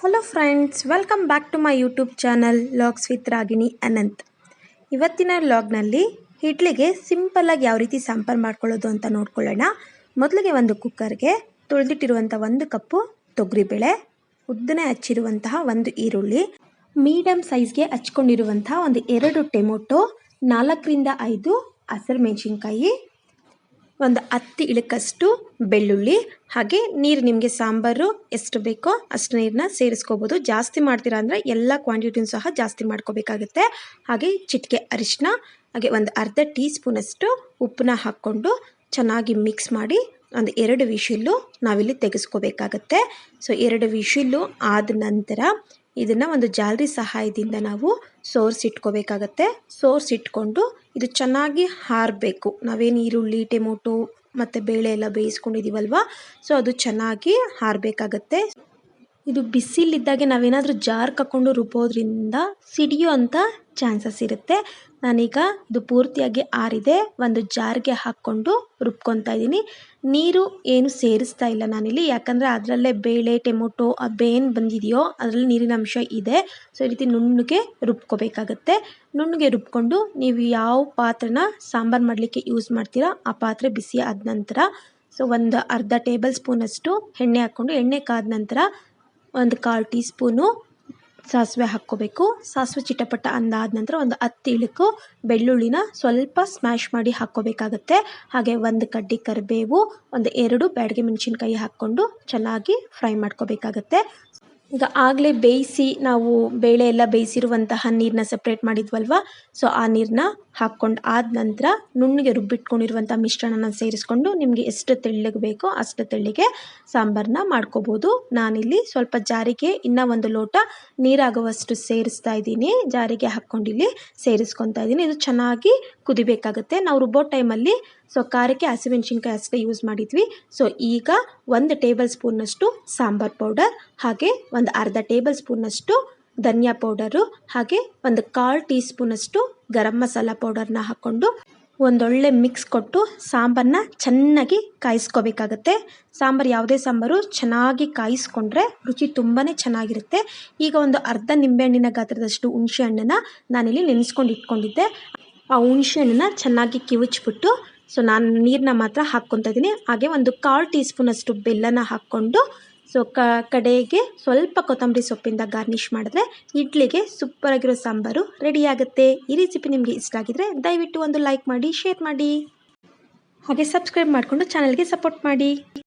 Hello friends welcome back to my YouTube channel vlogs with Ragini Anant ಇವತ್ತಿನ ಲಾಗ್ನಲ್ಲಿ ಇಡ್ಲಿಗೆ ಸಿಂಪಲ್ಲಾಗಿ ಯಾವ ರೀತಿ ಸಾಂಬಾರು ಮಾಡ್ಕೊಳ್ಳೋದು ಅಂತ ನೋಡ್ಕೊಳ್ಳೋಣ. ಮೊದಲಿಗೆ ಒಂದು ಕುಕ್ಕರ್ಗೆ ತೊಳೆದಿಟ್ಟಿರುವಂಥ ಒಂದು ಕಪ್ಪು ತೊಗರಿಬೇಳೆ, ಉದ್ದನೆ ಹಚ್ಚಿರುವಂತಹ ಒಂದು ಈರುಳ್ಳಿ ಮೀಡಿಯಮ್ ಸೈಜ್ಗೆ ಹಚ್ಕೊಂಡಿರುವಂತಹ ಒಂದು ಎರಡು ಟೊಮೊಟೊ, ನಾಲ್ಕರಿಂದ ಐದು ಹಸಿರು ಮೆಣಸಿನ್ಕಾಯಿ ಒಂದು ಹತ್ತು ಇಳಕಷ್ಟು ಬೆಳ್ಳುಳ್ಳಿ, ಹಾಗೆ ನೀರು ನಿಮಗೆ ಸಾಂಬಾರು ಎಷ್ಟು ಬೇಕೋ ಅಷ್ಟು ನೀರನ್ನ ಸೇರಿಸ್ಕೋಬೋದು. ಜಾಸ್ತಿ ಮಾಡ್ತೀರಾ ಅಂದರೆ ಎಲ್ಲ ಕ್ವಾಂಟಿಟಿನೂ ಸಹ ಜಾಸ್ತಿ ಮಾಡ್ಕೋಬೇಕಾಗುತ್ತೆ. ಹಾಗೆ ಚಿಟಿಕೆ ಅರಿಶಿನ ಹಾಗೆ ಒಂದು ಅರ್ಧ ಟೀ ಸ್ಪೂನಷ್ಟು ಉಪ್ಪನ್ನ ಹಾಕ್ಕೊಂಡು ಚೆನ್ನಾಗಿ ಮಿಕ್ಸ್ ಮಾಡಿ ಒಂದು ಎರಡು ವಿಶಿಲ್ಲು ನಾವಿಲ್ಲಿ ತೆಗೆಸ್ಕೋಬೇಕಾಗತ್ತೆ. ಸೊ ಎರಡು ವಿಶಿಲ್ಲು ಆದ ನಂತರ ಇದನ್ನು ಒಂದು ಜಾಲರಿ ಸಹಾಯದಿಂದ ನಾವು ಸೋರಿಸಿಟ್ಕೋಬೇಕಾಗತ್ತೆ ಸೋರಿಸಿಟ್ಕೊಂಡು ಇದು ಚೆನ್ನಾಗಿ ಹಾರಬೇಕು. ನಾವೇನು ಈರುಳ್ಳಿ, ಟೊಮೊಟೊ ಮತ್ತು ಬೇಳೆ ಎಲ್ಲ ಬೇಯಿಸ್ಕೊಂಡಿದ್ದೀವಲ್ವ ಸೊ ಅದು ಚೆನ್ನಾಗಿ ಹಾರಬೇಕಾಗತ್ತೆ. ಇದು ಬಿಸಿಲಿದ್ದಾಗೆ ನಾವೇನಾದರೂ ಜಾರ್ ಕಕ್ಕೊಂಡು ರುಬ್ಬೋದ್ರಿಂದ ಸಿಡಿಯೋ ಅಂಥ ಚಾನ್ಸಸ್ ಇರುತ್ತೆ. ನಾನೀಗ ಇದು ಪೂರ್ತಿಯಾಗಿ ಆರಿದೆ. ಒಂದು ಜಾರ್ಗೆ ಹಾಕ್ಕೊಂಡು ರುಬ್ಕೊತಾ ಇದ್ದೀನಿ. ನೀರು ಏನು ಸೇರಿಸ್ತಾ ಇಲ್ಲ ನಾನಿಲ್ಲಿ. ಯಾಕಂದರೆ ಅದರಲ್ಲೇ ಬೇಳೆ, ಟೊಮೊಟೊ, ಆ ಬೇನ್ ಬಂದಿದೆಯೋ ಅದರಲ್ಲಿ ನೀರಿನ ಅಂಶ ಇದೆ. ಸೊ, ಈ ರೀತಿ ನುಣ್ಣಗೆ ರುಬ್ಕೋಬೇಕಾಗತ್ತೆ. ನುಣ್ಣಗೆ ರುಬ್ಕೊಂಡು ನೀವು ಯಾವ ಪಾತ್ರೆನ ಸಾಂಬಾರು ಮಾಡಲಿಕ್ಕೆ ಯೂಸ್ ಮಾಡ್ತೀರಾ, ಆ ಪಾತ್ರೆ ಬಿಸಿ ಆದ ನಂತರ. ಸೊ, ಒಂದು ಅರ್ಧ ಟೇಬಲ್ ಸ್ಪೂನಷ್ಟು ಎಣ್ಣೆ ಹಾಕ್ಕೊಂಡು, ಎಣ್ಣೆ ಕಾದ ನಂತರ ಒಂದು ಕಾಲು ಟೀ ಸ್ಪೂನು ಸಾಸಿವೆ ಹಾಕ್ಕೋಬೇಕು. ಸಾಸಿವೆ ಚಿಟಪಟ ಅಂದಾದ ನಂತರ ಒಂದು ಹತ್ತು ಇಳಕು, ಬೆಳ್ಳುಳ್ಳಿನ ಸ್ವಲ್ಪ ಸ್ಮ್ಯಾಶ್ ಮಾಡಿ ಹಾಕ್ಕೋಬೇಕಾಗತ್ತೆ. ಹಾಗೆ ಒಂದು ಕಡ್ಡಿ ಕರಿಬೇವು, ಒಂದು ಎರಡು ಬ್ಯಾಡಿಗೆ ಮೆಣಸಿನ್ಕಾಯಿ ಹಾಕ್ಕೊಂಡು ಚೆನ್ನಾಗಿ ಫ್ರೈ ಮಾಡ್ಕೋಬೇಕಾಗತ್ತೆ. ಈಗ ಆಗಲೇ ಬೇಯಿಸಿ ನಾವು ಬೇಳೆ ಎಲ್ಲ ಬೇಯಿಸಿರುವಂತಹ ನೀರನ್ನ ಸಪ್ರೇಟ್ ಮಾಡಿದ್ವಲ್ವ? ಸೊ ಆ ನೀರನ್ನ ಹಾಕ್ಕೊಂಡು ಆದ ನಂತರ ನುಣ್ಣಗೆ ರುಬ್ಬಿಟ್ಕೊಂಡಿರುವಂಥ ಮಿಶ್ರಣನ ಸೇರಿಸ್ಕೊಂಡು ನಿಮಗೆ ಎಷ್ಟು ತೆಳ್ಳಗೆ ಬೇಕೋ ಅಷ್ಟು ತೆಳ್ಳಿಗೆ ಸಾಂಬಾರನ್ನ ಮಾಡ್ಕೋಬೋದು. ನಾನಿಲ್ಲಿ ಸ್ವಲ್ಪ ಜಾರಿಗೆ ಇನ್ನೂ ಒಂದು ಲೋಟ ನೀರಾಗುವಷ್ಟು ಸೇರಿಸ್ತಾ ಇದ್ದೀನಿ. ಜಾರಿಗೆ ಹಾಕ್ಕೊಂಡು ಇಲ್ಲಿ ಸೇರಿಸ್ಕೊತಾ ಇದ್ದೀನಿ. ಇದು ಚೆನ್ನಾಗಿ ಕುದಿಬೇಕಾಗುತ್ತೆ. ನಾವು ರುಬ್ಬೋ ಟೈಮಲ್ಲಿ ಸೊ ಖಾರಕ್ಕೆ ಹಸಿಮೆಣ್ಸಿನ್ಕಾಯಿ ಅಷ್ಟೇ ಯೂಸ್ ಮಾಡಿದ್ವಿ. ಸೊ ಈಗ ಒಂದು ಟೇಬಲ್ ಸ್ಪೂನ್ನಷ್ಟು ಸಾಂಬಾರ್ ಪೌಡರ್, ಹಾಗೆ ಒಂದು ಅರ್ಧ ಟೇಬಲ್ ಸ್ಪೂನ್ನಷ್ಟು ಧನಿಯಾ ಪೌಡರು, ಹಾಗೆ ಒಂದು ಕಾಲು ಟೀ ಸ್ಪೂನಷ್ಟು ಗರಂ ಮಸಾಲ ಪೌಡರ್ನ ಹಾಕ್ಕೊಂಡು ಒಂದೊಳ್ಳೆ ಮಿಕ್ಸ್ ಕೊಟ್ಟು ಸಾಂಬಾರನ್ನ ಚೆನ್ನಾಗಿ ಕಾಯಿಸ್ಕೋಬೇಕಾಗತ್ತೆ. ಸಾಂಬಾರು ಯಾವುದೇ ಸಾಂಬಾರು ಚೆನ್ನಾಗಿ ಕಾಯಿಸ್ಕೊಂಡ್ರೆ ರುಚಿ ತುಂಬಾ ಚೆನ್ನಾಗಿರುತ್ತೆ. ಈಗ ಒಂದು ಅರ್ಧ ನಿಂಬೆಹಣ್ಣಿನ ಗಾತ್ರದಷ್ಟು ಹುಣಸೆ ಹಣ್ಣನ್ನು ನಾನಿಲ್ಲಿ ನೆನೆಸ್ಕೊಂಡು ಇಟ್ಕೊಂಡಿದ್ದೆ. ಆ ಹುಣಸೆ ಹಣ್ಣನ್ನ ಚೆನ್ನಾಗಿ ಕಿವುಚ್ಬಿಟ್ಟು ಸೊ ನಾನು ನೀರನ್ನ ಮಾತ್ರ ಹಾಕ್ಕೊತಾ ಇದ್ದೀನಿ. ಹಾಗೆ ಒಂದು ಕಾಲು ಟೀ ಸ್ಪೂನಷ್ಟು ಬೆಲ್ಲನ ಹಾಕ್ಕೊಂಡು ಸೊ ಕ, ಕಡೆಗೆ ಸ್ವಲ್ಪ ಕೊತ್ತಂಬರಿ ಸೊಪ್ಪಿಂದ ಗಾರ್ನಿಷ್ ಮಾಡಿದ್ರೆ ಇಡ್ಲಿಗೆ ಸೂಪರಾಗಿರೋ ಸಾಂಬಾರು ರೆಡಿಯಾಗುತ್ತೆ ಈ ರೆಸಿಪಿ ನಿಮಗೆ ಇಷ್ಟ ಆಗಿದ್ರೆ ದಯವಿಟ್ಟು ಒಂದು ಲೈಕ್ ಮಾಡಿ ಶೇರ್ ಮಾಡಿ. ಹಾಗೆ ಸಬ್ಸ್ಕ್ರೈಬ್ ಮಾಡಿಕೊಂಡು ಚಾನಲ್ಗೆ ಸಪೋರ್ಟ್ ಮಾಡಿ.